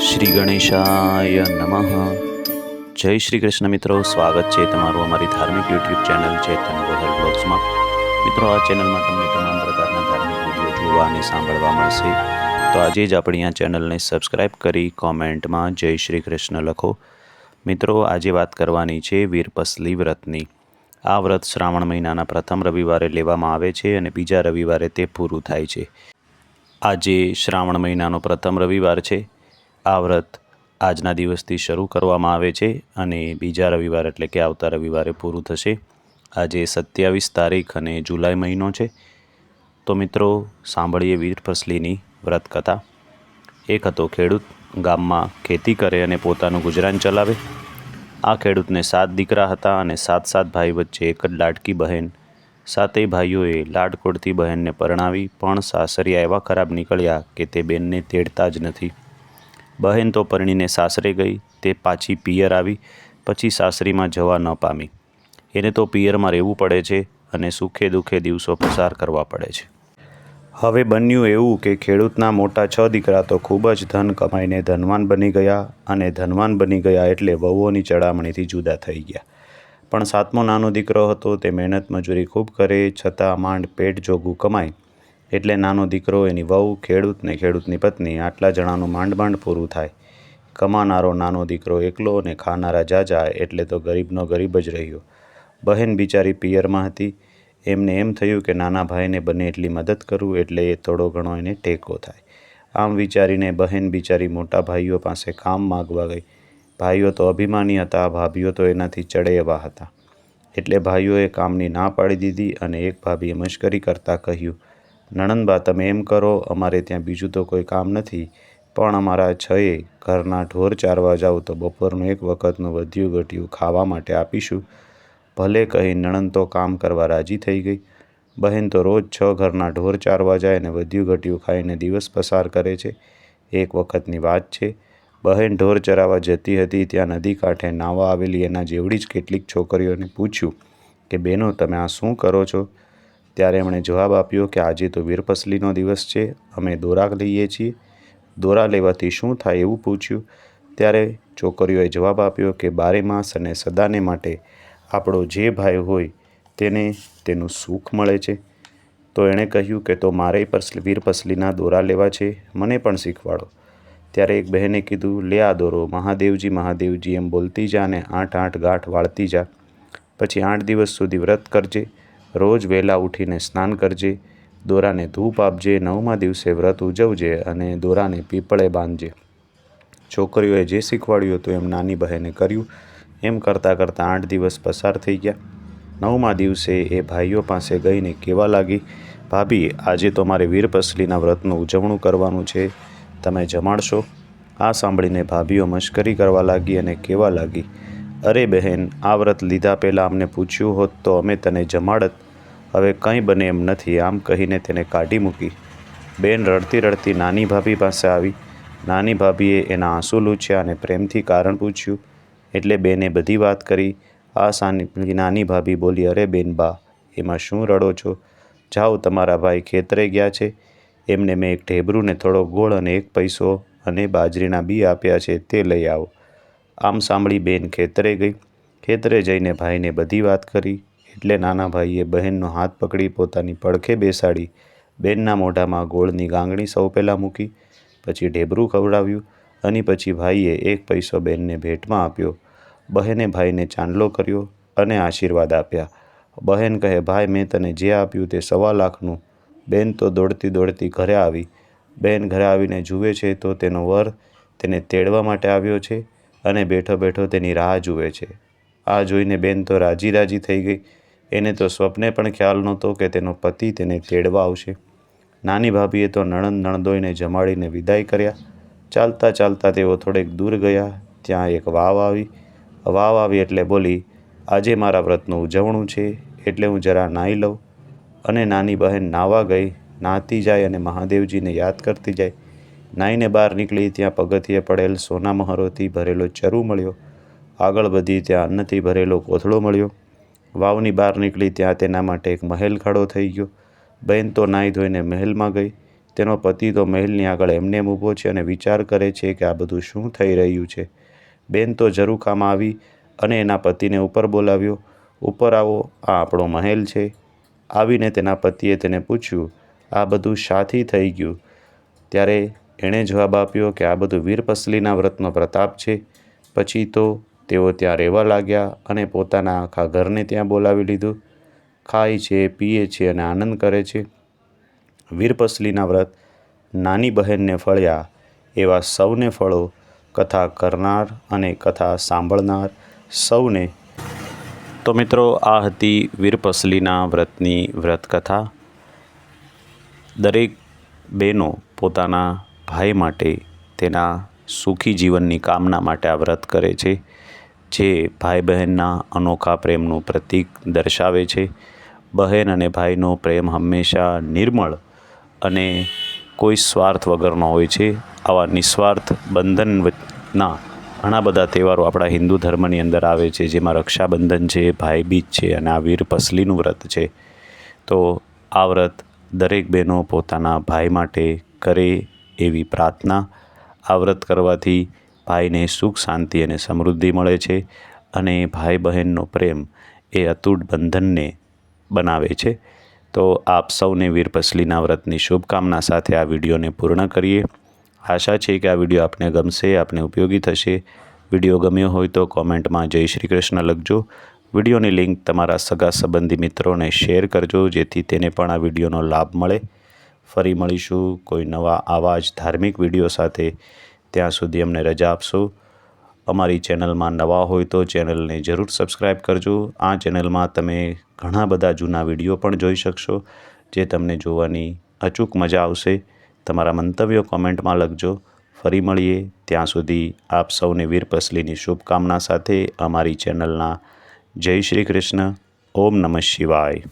શ્રી ગણેશાય નમઃ. જય શ્રી કૃષ્ણ મિત્રો, સ્વાગત છે તમારું અમારી ધાર્મિક યુટ્યુબ ચેનલ ચેતન ગોહેલ મિત્રો, આ ચેનલમાં તમને તમામ પ્રકારના ધાર્મિક વીડિયો જોવા અને સાંભળવા મળશે. તો આજે જ આપણી આ ચેનલને સબસ્ક્રાઈબ કરી કોમેન્ટમાં જય શ્રી કૃષ્ણ લખો. મિત્રો, આજે વાત કરવાની છે વીરપસલી વ્રતની. આ વ્રત શ્રાવણ મહિનાના પ્રથમ રવિવારે લેવામાં આવે છે અને બીજા રવિવારે તે પૂરું થાય છે. આજે શ્રાવણ મહિનાનો પ્રથમ રવિવાર છે. આ વ્રત આજના દિવસથી શરૂ કરવામાં આવે છે અને બીજા રવિવાર એટલે કે આવતા રવિવારે પૂરું થશે. આજે સત્યાવીસ તારીખ અને જુલાઈ મહિનો છે. તો મિત્રો, સાંભળીએ વીર ફસલીની વ્રત કથા એક હતો ખેડૂત ગામમાં ખેતી કરે અને પોતાનું ગુજરાન ચલાવે. આ ખેડૂતને સાત દીકરા હતા અને સાત સાત ભાઈ વચ્ચે એક જ લાડકી બહેન. સાતેય ભાઈઓએ લાડકોડતી બહેનને પરણાવી પણ સાસરિયા એવા ખરાબ નીકળ્યા કે તે બેનને તેડતા જ નથી. બહેન તો પરણીને સાસરે ગઈ, તે પાછી પિયર આવી, પછી સાસરીમાં જવા ન પામી. એને તો પિયરમાં રહેવું પડે છે અને સુખે દુઃખે દિવસો પસાર કરવા પડે છે. હવે બન્યું એવું કે ખેડૂતના મોટા છ દીકરા તો ખૂબ જ ધન કમાઈને ધનવાન બની ગયા અને ધનવાન બની ગયા એટલે વહુઓની ચડામણીથી જુદા થઈ ગયા. પણ સાતમો નાનો દીકરો હતો, તે મહેનત મજૂરી ખૂબ કરે, છતાં માંડ પેટ જોગું કમાય. એટલે નાનો દીકરો, એની વહુ, ખેડૂત ને ખેડૂતની પત્ની, આટલા જણાનું માંડ માંડ પૂરું થાય. કમાનારો નાનો દીકરો એકલો અને ખાનારા જાજા એટલે તો ગરીબનો ગરીબ જ રહ્યો. બહેન બિચારી પિયરમાં હતી. એમને એમ થયું કે નાના ભાઈને બને એટલી મદદ કરું એટલે એ થોડો ઘણો એને ટેકો થાય. આમ વિચારીને બહેન બિચારી મોટા ભાઈઓ પાસે કામ માગવા ગઈ. ભાઈઓ તો અભિમાની હતા, ભાભીઓ તો એનાથી ચડે એવા હતા. એટલે ભાઈઓએ કામની ના પાડી દીધી અને એક ભાભીએ મશ્કરી કરતાં કહ્યું, નણંદબા, તમે એમ કરો, અમારે ત્યાં બીજું તો કોઈ કામ નથી, પણ અમારા છએ ઘરના ઢોર ચારવા જાઉં તો બપોરનું એક વખતનું વધ્યું ઘટ્યું ખાવા માટે આપીશું. ભલે કહી નણંદ તો કામ કરવા રાજી થઈ ગઈ. બહેન તો રોજ છ ઘરના ઢોર ચારવા જાય અને વધ્યું ઘટ્યું ખાઈને દિવસ પસાર કરે છે. એક વખતની વાત છે, બહેન ઢોર ચરાવવા જતી હતી ત્યાં નદી કાંઠે નાવા આવેલી એના જેવડી જ કેટલીક છોકરીઓને પૂછ્યું કે બહેનો તમે આ શું કરો છો? ત્યારે એમણે જવાબ આપ્યો કે, આજે તો વીરપસલીનો દિવસ છે, અમે દોરા લઈએ છીએ. દોરા લેવાથી શું થાય? એવું પૂછ્યું. ત્યારે છોકરીઓએ જવાબ આપ્યો કે, બારે માસ અને સદાને માટે આપણો જે ભાઈ હોય તેને તેનું સુખ મળે છે. તો એણે કહ્યું કે તો મારે પણ વીરપસલીના દોરા લેવા છે, મને પણ શીખવાડો. ત્યારે એક બહેને કીધું, લે આ દોરો, મહાદેવજી મહાદેવજી, એમ બોલતી જા અને આઠ આઠ ગાંઠ વાળતી જા. પછી આઠ દિવસ સુધી વ્રત કરજે, રોજ વહેલા ઉઠીને સ્નાન કરજે, દોરાને ધૂપ આપજે, નવમા દિવસે વ્રત ઉજવજે અને દોરાને પીપળે બાંધજે. છોકરીઓએ જે શીખવાડ્યું હતું એમ નાની બહેને કર્યું. એમ કરતાં કરતાં આઠ દિવસ પસાર થઈ ગયા. નવમા દિવસે એ ભાઈઓ પાસે ગઈને કહેવા લાગી, ભાભી, આજે તો મારે વીરપસલીના વ્રતનું ઉજવણું કરવાનું છે. તમે જમાડશો? આ સાંભળીને ભાભીઓ મશ્કરી કરવા લાગી અને કહેવા લાગી, અરે બહેન, આ વ્રત લીધા પહેલાં અમને પૂછ્યું હોત તો અમે તને જમાડત. હવે કંઈ બને એમ નથી. આમ કહીને તેને કાઢી મૂકી. બેન રડતી રડતી નાની ભાભી પાસે આવી. નાની ભાભીએ એના આંસુ લૂછ્યા અને પ્રેમથી કારણ પૂછ્યું એટલે બેને બધી વાત કરી. આ સાની, નાની ભાભી બોલી, અરે બેન બા, એમાં શું રડો છો? જાઓ તમારા ભાઈ ખેતરે ગયા છે. એમને મેં એક ઢેબરૂને થોડો ગોળ અને એક પૈસો અને બાજરીના બી આપ્યા છે, તે લઈ આવો. આમ સાંભળી બેન ખેતરે ગઈ. ખેતરે જઈને ભાઈને બધી વાત કરી. એટલે નાના ભાઈએ બહેનનો હાથ પકડી પોતાની પડખે બેસાડી. બેનના મોઢામાં ગોળની ગાંગણી સૌ પહેલાં મૂકી. પછી ઢેબરું ખવડાવ્યું. અને પછી ભાઈએ એક પૈસો બહેનને ભેટમાં આપ્યો. બહેને ભાઈને ચાંદલો કર્યો અને આશીર્વાદ આપ્યા. બહેન કહે, ભાઈ, મેં તને જે આપ્યું તે સવા લાખનું. બેન તો દોડતી દોડતી ઘરે આવી. બેન ઘરે આવીને જુએ છે તો તેનો વર તેને તેડવા માટે આવ્યો છે અને બેઠો બેઠો તેની રાહ જુએ છે. આ જોઈને બેન તો રાજી રાજી થઈ ગઈ. એને તો સ્વપ્ને પણ ખ્યાલ નહોતો કે તેનો પતિ તેને તેડવા આવશે. નાની ભાભીએ તો નણંદ નણદોઈને જમાડીને વિદાય કર્યા. ચાલતા ચાલતા તેઓ થોડેક દૂર ગયા, ત્યાં એક વાવ આવી. વાવ આવી એટલે બોલી, આજે મારા વ્રતનું ઉજવણું છે, એટલે હું જરા નાહી લઉં. અને નાની બહેન નાહવા ગઈ, નાહતી જાય અને મહાદેવજીને યાદ કરતી જાય. નાહીને બહાર નીકળી ત્યાં પગથિયે પડેલ સોના મહરોથી ભરેલો ચરુ મળ્યો. આગળ વધી ત્યાં અન્નથી ભરેલો કોથળો મળ્યો. વાવની બહાર નીકળી ત્યાં તેના માટે એક મહેલ ખડો થઈ ગયો. બહેન તો નાહી ધોઈને મહેલમાં ગઈ. તેનો પતિ તો મહેલની આગળ એમને એમ ઊભો છે અને વિચાર કરે છે કે આ બધું શું થઈ રહ્યું છે. બેન તો ઝરૂખામાં આવી અને એના પતિને ઉપર બોલાવ્યો, ઉપર આવો, આ આપણો મહેલ છે. આવીને તેના પતિએ તેને પૂછ્યું, આ બધું શાથી થઈ ગયું? ત્યારે એણે જવાબ આપ્યો કે, આ બધું વીરપસલીના વ્રતનો પ્રતાપ છે. પછી તો તેઓ ત્યાં રહેવા લાગ્યા અને પોતાના આખા ઘરને ત્યાં બોલાવી લીધું. ખાય છે, પીએ છે અને આનંદ કરે છે. વીરપસલીના વ્રત, નાની બહેનને ફળ્યા એવા સૌને ફળો, કથા કરનાર અને કથા સાંભળનાર સૌને. તો મિત્રો, આ હતી વીરપસલીના વ્રતની વ્રતકથા. દરેક બહેનો પોતાના ભાઈ માટે તેના સુખી જીવનની કામના માટે આ વ્રત કરે છે, જે ભાઈ બહેનના અનોખા પ્રેમનું પ્રતીક દર્શાવે છે. બહેન અને ભાઈનો પ્રેમ હંમેશા નિર્મળ અને કોઈ સ્વાર્થ વગરનો હોય છે. આવા નિસ્વાર્થ બંધનના ઘણા બધા તહેવારો આપણા હિન્દુ ધર્મની અંદર આવે છે, જેમાં રક્ષાબંધન છે ભાઈબીજ છે અને આ વીર પસલીનું વ્રત છે. તો આ વ્રત દરેક બહેનો પોતાના ભાઈ માટે કરે એવી પ્રાર્થના. આ વ્રત કરવાથી ભાઈને સુખ, શાંતિ અને સમૃદ્ધિ મળે છે અને ભાઈ બહેનનો પ્રેમ એ અતૂટ બંધનને બનાવે છે. તો આપ સૌને વીરપસલીના વ્રતની શુભકામના સાથે આ વિડીયોને પૂર્ણ કરીએ. આશા છે કે આ વીડિયો આપને ગમશે, આપને ઉપયોગી થશે. વીડિયો ગમ્યો હોય તો કોમેન્ટમાં જય શ્રી કૃષ્ણ લખજો. વિડીયોની લિંક તમારા સગા સંબંધી મિત્રોને શેર કરજો, જેથી તેને પણ આ વિડીયોનો લાભ મળે. ફરી મળીશું કોઈ નવા આવા જ ધાર્મિક વીડિયો સાથે. ત્યાં સુધી અમને રજા આપશો. અમારી ચેનલમાં નવા હોય તો ચેનલને જરૂર સબસ્ક્રાઈબ કરજો. આ ચેનલમાં તમે ઘણા બધા જૂના વીડિયો પણ જોઈ શકશો, જે તમને જોવાની અચૂક મજા આવશે. તમારા મંતવ્યો કોમેન્ટમાં લખજો. ફરી મળીએ. ત્યાં સુધી આપ સૌને વીરપસલીની શુભકામના સાથે અમારી ચેનલના જય શ્રી કૃષ્ણ. ઓમ નમઃ શિવાય.